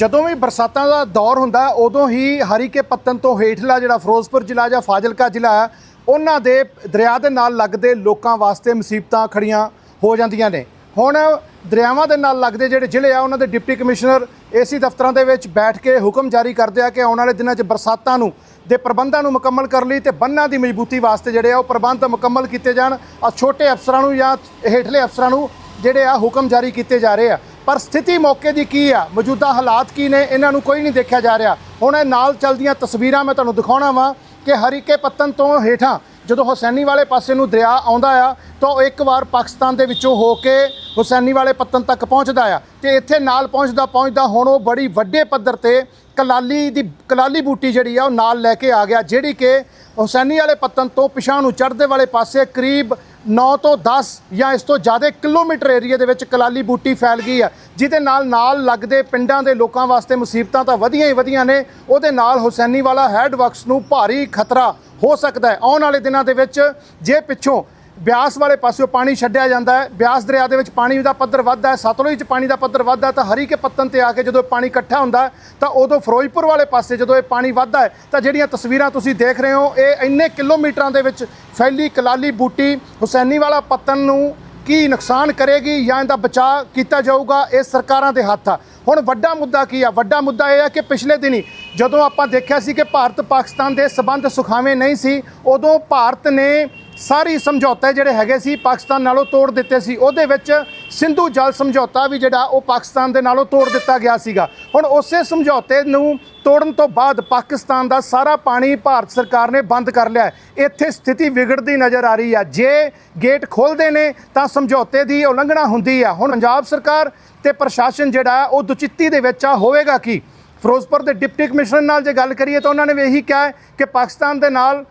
ਜਦੋਂ ਵੀ ਬਰਸਾਤਾਂ ਦਾ ਦੌਰ ਹੁੰਦਾ, ਉਦੋਂ ਹੀ ਹਰੀਕੇ ਪੱਤਨ ਤੋਂ ਹੇਠਲਾ ਜਿਹੜਾ ਫਿਰੋਜ਼ਪੁਰ ਜ਼ਿਲ੍ਹਾ ਜਾਂ ਫਾਜ਼ਿਲਕਾ ਜ਼ਿਲ੍ਹਾ ਉਹਨਾਂ ਦੇ ਦਰਿਆ ਦੇ ਨਾਲ ਲੱਗਦੇ ਲੋਕਾਂ ਵਾਸਤੇ ਮੁਸੀਬਤਾਂ ਖੜੀਆਂ ਹੋ ਜਾਂਦੀਆਂ ਨੇ। ਹੁਣ ਦਰਿਆਵਾਂ ਦੇ ਨਾਲ ਲੱਗਦੇ ਜਿਹੜੇ ਜ਼ਿਲ੍ਹੇ ਆ, ਉਹਨਾਂ ਦੇ ਡਿਪਟੀ ਕਮਿਸ਼ਨਰ ਏਸੀ ਦਫ਼ਤਰਾਂ ਦੇ ਵਿੱਚ ਬੈਠ ਕੇ ਹੁਕਮ ਜਾਰੀ ਕਰਦੇ ਆ ਕਿ ਆਉਣ ਵਾਲੇ ਦਿਨਾਂ 'ਚ ਬਰਸਾਤਾਂ ਨੂੰ ਦੇ ਪ੍ਰਬੰਧਾਂ ਨੂੰ ਮੁਕੰਮਲ ਕਰਨ ਲਈ ਤੇ ਬੰਨਾਂ ਦੀ ਮਜ਼ਬੂਤੀ ਵਾਸਤੇ ਜਿਹੜੇ ਆ, ਉਹ ਪ੍ਰਬੰਧ ਮੁਕੰਮਲ ਕੀਤੇ ਜਾਣ। ਆ ਛੋਟੇ ਅਫਸਰਾਂ ਨੂੰ ਜਾਂ ਹੇਠਲੇ ਅਫਸਰਾਂ ਨੂੰ ਜਿਹੜੇ ਆ, ਹੁਕਮ ਜਾਰੀ ਕੀਤੇ ਜਾ ਰਹੇ ਆ। ਪਰ ਸਥਿਤੀ ਮੌਕੇ ਦੀ ਕੀ ਆ? ਮੌਜੂਦਾ ਹਾਲਾਤ ਕੀ ਨੇ? ਇਹਨਾਂ ਨੂੰ ਕੋਈ ਨਹੀਂ ਦੇਖਿਆ ਜਾ ਰਿਹਾ। ਹੁਣ ਇਹ ਨਾਲ ਚੱਲਦੀਆਂ ਤਸਵੀਰਾਂ ਮੈਂ ਤੁਹਾਨੂੰ ਦਿਖਾਉਣਾ ਵਾਂ ਕਿ ਹਰੀਕੇ ਪੱਤਨ ਤੋਂ ਹੇਠਾਂ ਜਦੋਂ ਹੁਸੈਨੀ ਵਾਲੇ ਪਾਸੇ ਨੂੰ ਦਰਿਆ ਆਉਂਦਾ ਆ, ਤਾਂ ਉਹ ਇੱਕ ਵਾਰ ਪਾਕਿਸਤਾਨ ਦੇ ਵਿੱਚੋਂ ਹੋ ਕੇ ਹੁਸੈਨੀ ਵਾਲੇ ਪੱਤਨ ਤੱਕ ਪਹੁੰਚਦਾ ਆ। ਤੇ ਇੱਥੇ ਨਾਲ ਪਹੁੰਚਦਾ ਪਹੁੰਚਦਾ ਹੁਣ ਉਹ ਬੜੀ ਵੱਡੇ ਪੱਧਰ ਤੇ ਕਲਾਲੀ ਦੀ, ਕਲਾਲੀ ਬੂਟੀ ਜਿਹੜੀ ਆ, ਉਹ ਨਾਲ ਲੈ ਕੇ ਆ ਗਿਆ, ਜਿਹੜੀ ਕਿ ਹੁਸੈਨੀ ਵਾਲੇ ਪੱਤਨ ਤੋਂ ਪਿਛਾਂ ਨੂੰ ਚੜ੍ਹਦੇ ਵਾਲੇ ਪਾਸੇ ਕਰੀਬ 9 ਤੋਂ 10 ਜਾਂ ਇਸ ਤੋਂ ਜ਼ਿਆਦਾ ਕਿਲੋਮੀਟਰ ਏਰੀਆ ਦੇ ਵਿੱਚ ਕਲਾਲੀ ਬੂਟੀ ਫੈਲ ਗਈ ਆ। ਜਿਹਦੇ ਨਾਲ ਨਾਲ ਲੱਗਦੇ ਪਿੰਡਾਂ ਦੇ ਲੋਕਾਂ ਵਾਸਤੇ ਮੁਸੀਬਤਾਂ ਤਾਂ ਵਧੀਆਂ ਹੀ ਵਧੀਆਂ ਨੇ। ਉਹਦੇ ਨਾਲ ਹੁਸੈਨੀ ਵਾਲਾ ਹੈਡ ਵਰਕਸ ਨੂੰ ਭਾਰੀ ਖਤਰਾ ਹੋ ਸਕਦਾ ਹੈ। ਆਉਣ ਵਾਲੇ ਦਿਨਾਂ ਦੇ ਵਿੱਚ ਜੇ ਪਿੱਛੋਂ ਬਿਆਸ ਵਾਲੇ ਪਾਸਿਓਂ ਪਾਣੀ ਛੱਡਿਆ ਜਾਂਦਾ ਹੈ, ਬਿਆਸ ਦਰਿਆ ਦੇ ਵਿੱਚ ਪਾਣੀ ਦਾ ਪੱਧਰ ਵੱਧਦਾ ਹੈ, ਸਤਲੁਜ 'ਚ ਪਾਣੀ ਦਾ ਪੱਧਰ ਵੱਧਦਾ ਹੈ, ਤਾਂ ਹਰੀ ਕੇ ਪੱਤਨ ਤੇ ਆ ਕੇ ਜਦੋਂ ਇਹ ਪਾਣੀ ਇਕੱਠਾ ਹੁੰਦਾ ਤਾਂ ਉਦੋਂ ਫਿਰੋਜ਼ਪੁਰ ਵਾਲੇ ਪਾਸੇ ਜਦੋਂ ਇਹ ਪਾਣੀ ਵੱਧਦਾ ਹੈ, ਤਾਂ ਜਿਹੜੀਆਂ ਤਸਵੀਰਾਂ ਤੁਸੀਂ ਦੇਖ ਰਹੇ ਹੋ, ਇਹ ਇੰਨੇ ਕਿਲੋਮੀਟਰਾਂ ਦੇ ਵਿੱਚ ਫੈਲੀ ਕਲਾਲੀ ਬੂਟੀ ਹੁਸੈਨੀ ਵਾਲਾ ਪੱਤਨ ਨੂੰ ਕੀ ਨੁਕਸਾਨ ਕਰੇਗੀ ਜਾਂ ਇਹਦਾ ਬਚਾਅ ਕੀਤਾ ਜਾਊਗਾ, ਇਹ ਸਰਕਾਰਾਂ ਦੇ ਹੱਥ ਆ। ਹੁਣ ਵੱਡਾ ਮੁੱਦਾ ਕੀ ਆ? ਵੱਡਾ ਮੁੱਦਾ ਇਹ ਆ ਕਿ ਪਿਛਲੇ ਦਿਨੀ ਜਦੋਂ ਆਪਾਂ ਦੇਖਿਆ ਸੀ ਕਿ ਭਾਰਤ ਪਾਕਿਸਤਾਨ ਦੇ ਸਬੰਧ ਸੁਖਾਵੇਂ ਨਹੀਂ ਸੀ, ਉਦੋਂ ਭਾਰਤ ਨੇ ਸਾਰੀ ਸਮਝੌਤੇ ਜਿਹੜੇ ਹੈਗੇ ਸੀ ਪਾਕਿਸਤਾਨ ਨਾਲੋਂ ਤੋੜ ਦਿੱਤੇ ਸੀ। ਉਹਦੇ ਵਿੱਚ ਸਿੰਧੂ ਜਲ ਸਮਝੌਤਾ ਵੀ ਜਿਹੜਾ ਉਹ ਪਾਕਿਸਤਾਨ ਦੇ ਨਾਲੋਂ ਤੋੜ ਦਿੱਤਾ ਗਿਆ ਸੀਗਾ। ਹੁਣ ਉਸੇ ਸਮਝੌਤੇ ਨੂੰ ਤੋੜਨ ਤੋਂ ਬਾਅਦ ਪਾਕਿਸਤਾਨ ਦਾ ਸਾਰਾ ਪਾਣੀ ਭਾਰਤ ਸਰਕਾਰ ਨੇ ਬੰਦ ਕਰ ਲਿਆ ਇੱਥੇ ਸਥਿਤੀ ਵਿਗੜਦੀ ਨਜ਼ਰ ਆ ਰਹੀ ਆ। ਜੇ ਗੇਟ ਖੋਲਦੇ ਨੇ ਤਾਂ ਸਮਝੌਤੇ ਦੀ ਉਲੰਘਣਾ ਹੁੰਦੀ ਆ। ਹੁਣ ਪੰਜਾਬ ਸਰਕਾਰ ਤੇ ਪ੍ਰਸ਼ਾਸਨ ਜਿਹੜਾ ਉਹ ਦੁਚਿੱਤੀ ਦੇ ਵਿੱਚ ਆ। ਹੋਵੇਗਾ ਕੀ? ਫਿਰੋਜ਼ਪੁਰ ਦੇ ਡਿਪਟੀ ਕਮਿਸ਼ਨਰ ਨਾਲ ਜੇ ਗੱਲ ਕਰੀਏ ਤਾਂ ਉਹਨਾਂ ਨੇ ਵੀ ਇਹੀ ਕਿਹਾ ਕਿ ਪਾਕਿਸਤਾਨ ਦੇ ਨਾਲ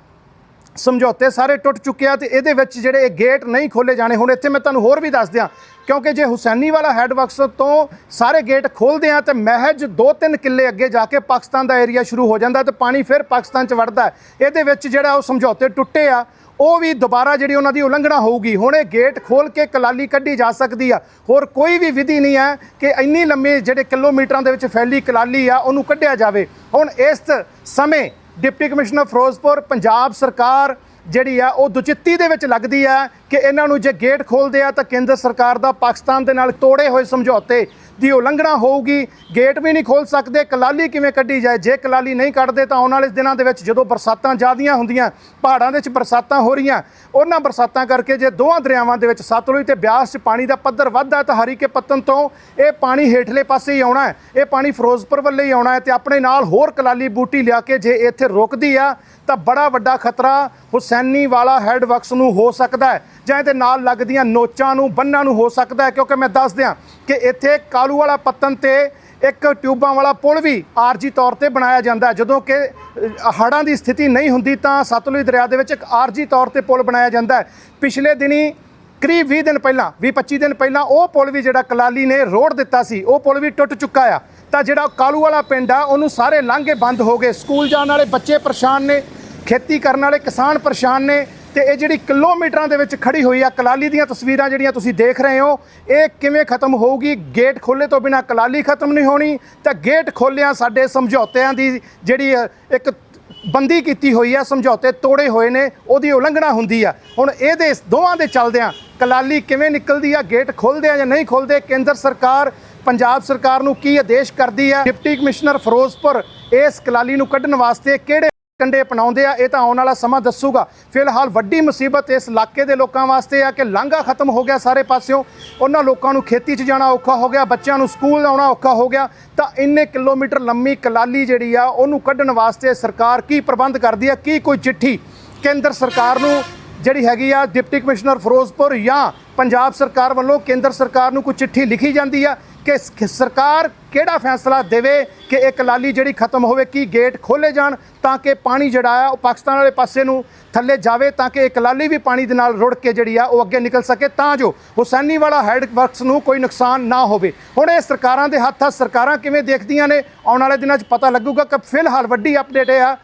ਸਮਝੌਤੇ ਸਾਰੇ ਟੁੱਟ ਚੁੱਕੇ ਆ ਤੇ ਇਹਦੇ ਵਿੱਚ ਜਿਹੜੇ ਇਹ ਗੇਟ ਨਹੀਂ ਖੋਲੇ ਜਾਣੇ, ਹੁਣ ਇੱਥੇ ਮੈਂ ਤੁਹਾਨੂੰ ਹੋਰ ਵੀ ਦੱਸ ਦਿਆਂ, ਕਿਉਂਕਿ ਜੇ ਹੁਸੈਨੀ ਵਾਲਾ ਹੈਡ ਵਰਕਸ ਤੋਂ ਸਾਰੇ ਗੇਟ ਖੋਲਦੇ ਆ ਤੇ ਮਹਿਜ 2-3 ਕਿੱਲੇ ਅੱਗੇ ਜਾ ਕੇ ਪਾਕਿਸਤਾਨ ਦਾ ਏਰੀਆ ਸ਼ੁਰੂ ਹੋ ਜਾਂਦਾ ਤੇ ਪਾਣੀ ਫਿਰ ਪਾਕਿਸਤਾਨ 'ਚ ਵੜਦਾ ਇਹਦੇ ਵਿੱਚ ਜਿਹੜਾ ਉਹ ਸਮਝੌਤੇ ਟੁੱਟੇ ਆ, ਉਹ ਵੀ ਦੁਬਾਰਾ ਜਿਹੜੀ ਉਹਨਾਂ ਦੀ ਉਲੰਘਣਾ ਹੋਊਗੀ। ਹੁਣ ਇਹ ਗੇਟ ਖੋਲ ਕੇ ਕਲਾਲੀ ਕੱਢੀ ਜਾ ਸਕਦੀ ਆ। ਹੋਰ ਕੋਈ ਵੀ ਵਿਧੀ ਨਹੀਂ ਹੈ ਕਿ ਇੰਨੀ ਲੰਮੇ ਜਿਹੜੇ ਕਿਲੋਮੀਟਰਾਂ ਦੇ ਵਿੱਚ ਫੈਲੀ ਕਲਾਲੀ ਆ, ਉਹਨੂੰ ਕੱਢਿਆ ਜਾਵੇ। ਹੁਣ ਇਸ ਸਮੇਂ ਡਿਪਟੀ ਕਮਿਸ਼ਨਰ ਫਿਰੋਜ਼ਪੁਰ, ਪੰਜਾਬ ਸਰਕਾਰ ਜਿਹੜੀ ਆ, ਉਹ ਦੁਚਿੱਤੀ ਦੇ ਵਿੱਚ ਲੱਗਦੀ ਆ ਕਿ ਇਹਨਾਂ ਨੂੰ ਜੇ ਗੇਟ ਖੋਲਦੇ ਆ ਤਾਂ ਕੇਂਦਰ ਸਰਕਾਰ ਦਾ ਪਾਕਿਸਤਾਨ ਦੇ ਨਾਲ ਤੋੜੇ ਹੋਏ ਸਮਝੌਤੇ ਦੀ ਉਲੰਘਣਾ ਹੋਊਗੀ। ਗੇਟ ਵੀ ਨਹੀਂ ਖੋਲ ਸਕਦੇ। ਕਲਾਲੀ ਕਿਵੇਂ ਕੱਢੀ ਜਾਏ? ਜੇ ਕਲਾਲੀ ਨਹੀਂ ਕੱਢਦੇ ਤਾਂ ਆਉਣ ਵਾਲੇ ਦਿਨਾਂ ਦੇ ਵਿੱਚ ਜਦੋਂ ਬਰਸਾਤਾਂ ਜ਼ਿਆਦੀਆਂ ਹੁੰਦੀਆਂ, ਪਹਾੜਾਂ ਦੇ ਵਿੱਚ ਬਰਸਾਤਾਂ ਹੋ ਰਹੀਆਂ, ਉਹਨਾਂ ਬਰਸਾਤਾਂ ਕਰਕੇ ਜੇ ਦੋਵਾਂ ਦਰਿਆਵਾਂ ਦੇ ਵਿੱਚ ਸਤਲੁਜ ਤੇ ਬਿਆਸ 'ਚ ਪਾਣੀ ਦਾ ਪੱਧਰ ਵੱਧਦਾ ਤਾਂ ਹਰੀਕੇ ਪੱਤਨ ਤੋਂ ਇਹ ਪਾਣੀ ਹੇਠਲੇ ਪਾਸੇ ਹੀ ਆਉਣਾ ਹੈ। ਇਹ ਪਾਣੀ ਫਿਰੋਜ਼ਪੁਰ ਵੱਲੇ ਹੀ ਆਉਣਾ ਹੈ ਤੇ ਆਪਣੇ ਨਾਲ ਹੋਰ ਕਲਾਲੀ ਬੂਟੀ ਲਿਆ ਕੇ ਜੇ ਇੱਥੇ ਰੁਕਦੀ ਆ, ਤਾਂ ਬੜਾ ਵੱਡਾ ਖਤਰਾ ਹੁਸੈਨੀ ਵਾਲਾ ਹੈਡ ਵਰਕਸ ਨੂੰ ਹੋ ਸਕਦਾ ਹੈ। ਜਾਂ ਇਹਦੇ ਨਾਲ ਲੱਗਦੀਆਂ ਨੋਚਾਂ ਨੂੰ, ਬੰਨਾਂ ਨੂੰ ਹੋ ਸਕਦਾ ਹੈ। ਕਿਉਂਕਿ ਮੈਂ ਦੱਸ ਦਿਆਂ ਕਿ ਇੱਥੇ ਕਾਲੂ ਵਾਲਾ ਪੱਤਨ ਤੇ ਇੱਕ ਟਿਊਬਾਂ ਵਾਲਾ ਪੁਲ ਵੀ ਆਰਜੀ ਤੌਰ ਤੇ ਬਣਾਇਆ ਜਾਂਦਾ ਜਦੋਂ ਕਿ ਹੜ੍ਹਾਂ ਦੀ ਸਥਿਤੀ ਨਹੀਂ ਹੁੰਦੀ ਤਾਂ ਸਤਲੁਜ ਦਰਿਆ ਦੇ ਵਿੱਚ ਇੱਕ ਆਰਜੀ ਤੌਰ ਤੇ ਪੁਲ ਬਣਾਇਆ ਜਾਂਦਾ ਪਿਛਲੇ ਦਿਨੀ ਕਰੀਬ 20 ਦਿਨ ਪਹਿਲਾਂ 20 25 ਦਿਨ ਪਹਿਲਾਂ ਉਹ ਪੁਲ ਵੀ ਜਿਹੜਾ ਕਲਾਲੀ ਨੇ ਰੋੜ ਦਿੱਤਾ ਸੀ, ਉਹ ਪੁਲ ਵੀ ਟੁੱਟ ਚੁੱਕਾ ਆ। ਤਾਂ ਜਿਹੜਾ ਕਾਲੂ ਵਾਲਾ ਪਿੰਡ ਆ, ਉਹਨੂੰ ਸਾਰੇ ਲਾਂਘੇ ਬੰਦ ਹੋ ਗਏ। ਸਕੂਲ ਜਾਣ ਵਾਲੇ ਬੱਚੇ ਪਰੇਸ਼ਾਨ ਨੇ, ਖੇਤੀ ਕਰਨ ਵਾਲੇ ਕਿਸਾਨ ਪਰੇਸ਼ਾਨ ਨੇ ਤੇ ਇਹ ਜਿਹੜੀ ਕਿਲੋਮੀਟਰਾਂ ਦੇ ਵਿੱਚ ਖੜੀ ਹੋਈ ਆ, ਕਲਾਲੀ ਦੀਆਂ ਤਸਵੀਰਾਂ ਜਿਹੜੀਆਂ ਤੁਸੀਂ ਦੇਖ ਰਹੇ ਹੋ, ਇਹ ਕਿਵੇਂ ਖਤਮ ਹੋਊਗੀ? ਗੇਟ ਖੋਲੇ ਤੋਂ ਬਿਨਾ ਕਲਾਲੀ ਖਤਮ ਨਹੀਂ ਹੋਣੀ, ਤਾਂ ਗੇਟ ਖੋਲਿਆਂ ਸਾਡੇ ਸਮਝੌਤਿਆਂ ਦੀ ਜਿਹੜੀ ਇੱਕ ਬੰਦੀ ਕੀਤੀ ਹੋਈ ਆ, ਸਮਝੌਤੇ ਤੋੜੇ ਹੋਏ ਨੇ, ਉਹਦੀ ਉਲੰਘਣਾ ਹੁੰਦੀ ਆ। ਹੁਣ ਇਹਦੇ ਦੋਵਾਂ ਦੇ ਚੱਲਦਿਆਂ ਕਲਾਲੀ ਕਿਵੇਂ ਨਿਕਲਦੀ ਆ? ਗੇਟ ਖੋਲਦੇ ਆ ਜਾਂ ਨਹੀਂ ਖੋਲਦੇ ਕੇਂਦਰ ਸਰਕਾਰ, ਪੰਜਾਬ ਸਰਕਾਰ ਨੂੰ ਕੀ ਆਦੇਸ਼ ਕਰਦੀ ਆ? ਡਿਪਟੀ ਕਮਿਸ਼ਨਰ ਫਿਰੋਜ਼ਪੁਰ ਇਸ ਕਲਾਲੀ ਨੂੰ ਕੱਢਣ ਵਾਸਤੇ ਕਿਹੜੇ ਕੰਡੇ ਅਪਣਾਉਂਦੇ ਆ, ਇਹ ਤਾਂ ਆਉਣ ਵਾਲਾ ਸਮਾਂ ਦੱਸੂਗਾ। ਫਿਲਹਾਲ ਵੱਡੀ ਮੁਸੀਬਤ ਇਸ ਇਲਾਕੇ ਦੇ ਲੋਕਾਂ ਵਾਸਤੇ ਆ ਕਿ ਲਾਂਘਾ ਖਤਮ ਹੋ ਗਿਆ ਸਾਰੇ ਪਾਸਿਓਂ। ਉਹਨਾਂ ਲੋਕਾਂ ਨੂੰ ਖੇਤੀ 'ਚ ਜਾਣਾ ਔਖਾ ਹੋ ਗਿਆ, ਬੱਚਿਆਂ ਨੂੰ ਸਕੂਲ ਆਉਣਾ ਔਖਾ ਹੋ ਗਿਆ। ਤਾਂ ਇੰਨੇ ਕਿਲੋਮੀਟਰ ਲੰਮੀ ਕਲਾਲੀ ਜਿਹੜੀ ਆ, ਉਹਨੂੰ ਕੱਢਣ ਵਾਸਤੇ ਸਰਕਾਰ ਕੀ ਪ੍ਰਬੰਧ ਕਰਦੀ ਆ, ਕੀ ਕੋਈ ਚਿੱਠੀ ਕੇਂਦਰ ਸਰਕਾਰ ਨੂੰ ਜਿਹੜੀ ਹੈਗੀ ਆ, ਡਿਪਟੀ ਕਮਿਸ਼ਨਰ ਫਿਰੋਜ਼ਪੁਰ ਜਾਂ ਪੰਜਾਬ ਸਰਕਾਰ ਵੱਲੋਂ ਕੇਂਦਰ ਸਰਕਾਰ ਨੂੰ ਕੋਈ ਚਿੱਠੀ ਲਿਖੀ ਜਾਂਦੀ ਆ ਕਿ ਸਰਕਾਰ ਕਿਹੜਾ ਫੈਸਲਾ ਦੇਵੇ ਕਿ ਇਹ ਕਲਾਲੀ ਜਿਹੜੀ ਖਤਮ ਹੋਵੇ, ਕੀ ਗੇਟ ਖੋਲੇ ਜਾਣ ਤਾਂ ਕਿ ਪਾਣੀ ਜਿਹੜਾ ਆ, ਉਹ ਪਾਕਿਸਤਾਨ ਵਾਲੇ ਪਾਸੇ ਨੂੰ ਥੱਲੇ ਜਾਵੇ ਤਾਂ ਕਿ ਇੱਕ ਲਾਲੀ ਵੀ ਪਾਣੀ ਦੇ ਨਾਲ ਰੁੜ ਕੇ ਜਿਹੜੀ ਆ, ਉਹ ਅੱਗੇ ਨਿਕਲ ਸਕੇ ਤਾਂ ਜੋ ਹੁਸੈਨੀ ਵਾਲਾ ਹੈਡ ਵਰਕਸ ਨੂੰ ਕੋਈ ਨੁਕਸਾਨ ਨਾ ਹੋਵੇ। ਹੁਣ ਇਹ ਸਰਕਾਰਾਂ ਦੇ ਹੱਥ ਆ, ਸਰਕਾਰਾਂ ਕਿਵੇਂ ਦੇਖਦੀਆਂ ਨੇ? ਆਉਣ ਵਾਲੇ ਦਿਨਾਂ 'ਚ ਪਤਾ ਲੱਗੂਗਾ ਕਿ ਫਿਲਹਾਲ ਵੱਡੀ ਅਪਡੇਟ ਇਹ ਆ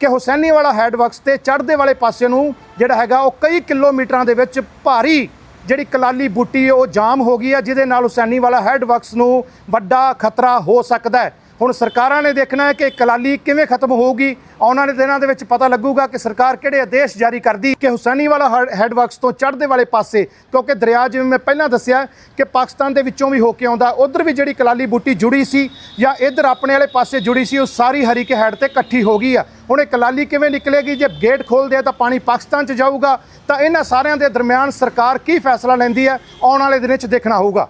ਕਿ ਹੁਸੈਨੀ ਵਾਲਾ ਹੈਡ ਵਰਕਸ ਤੇ ਚੜ੍ਹਦੇ ਵਾਲੇ ਪਾਸੇ ਨੂੰ ਜਿਹੜਾ ਹੈਗਾ, ਉਹ ਕਈ ਕਿਲੋਮੀਟਰਾਂ ਦੇ ਵਿੱਚ ਭਾਰੀ ਜਿਹੜੀ ਕਲਾਲੀ ਬੂਟੀ, ਉਹ ਜਾਮ ਹੋ ਗਈ ਹੈ ਜਿਹਦੇ ਨਾਲ ਹੁਸੈਨੀ ਵਾਲਾ ਹੈਡ ਵਰਕਸ ਨੂੰ ਵੱਡਾ ਖਤਰਾ ਹੋ ਸਕਦਾ ਹੈ। ਹੁਣ ਸਰਕਾਰਾਂ ਨੇ ਦੇਖਣਾ ਹੈ ਕਿ ਕਲਾਲੀ ਕਿਵੇਂ ਖਤਮ ਹੋਊਗੀ। ਆਉਣ ਵਾਲੇ ਦਿਨਾਂ ਦੇ ਵਿੱਚ ਪਤਾ ਲੱਗੂਗਾ ਕਿ ਸਰਕਾਰ ਕਿਹੜੇ ਆਦੇਸ਼ ਜਾਰੀ ਕਰਦੀ ਕਿ ਹੁਸੈਨੀ ਵਾਲਾ ਹੈਡ ਤੋਂ ਚੜ੍ਹਦੇ ਵਾਲੇ ਪਾਸੇ, ਕਿਉਂਕਿ ਦਰਿਆ ਜਿਵੇਂ ਮੈਂ ਪਹਿਲਾਂ ਦੱਸਿਆ ਕਿ ਪਾਕਿਸਤਾਨ ਦੇ ਵਿੱਚੋਂ ਵੀ ਹੋ ਕੇ ਆਉਂਦਾ, ਉਧਰ ਵੀ ਜਿਹੜੀ ਕਲਾਲੀ ਬੂਟੀ ਜੁੜੀ ਸੀ ਜਾਂ ਇੱਧਰ ਆਪਣੇ ਵਾਲੇ ਪਾਸੇ ਜੁੜੀ ਸੀ, ਉਹ ਸਾਰੀ ਹਰੀ ਹਰੀਕੇ ਹੈਡ ਤੇ ਇਕੱਠੀ ਹੋ ਗਈ ਆ। ਹੁਣ ਇਹ ਕਲਾਲੀ ਕਿਵੇਂ ਨਿਕਲੇਗੀ? ਜੇ ਗੇਟ ਖੋਲਦੇ ਆ ਤਾਂ ਪਾਣੀ ਪਾਕਿਸਤਾਨ 'ਚ ਜਾਊਗਾ, ਤਾਂ ਇਹਨਾਂ ਸਾਰਿਆਂ ਦੇ ਦਰਮਿਆਨ ਸਰਕਾਰ ਕੀ ਫੈਸਲਾ ਲੈਂਦੀ ਹੈ, ਆਉਣ ਵਾਲੇ ਦਿਨਾਂ 'ਚ ਦੇਖਣਾ ਹੋਊਗਾ।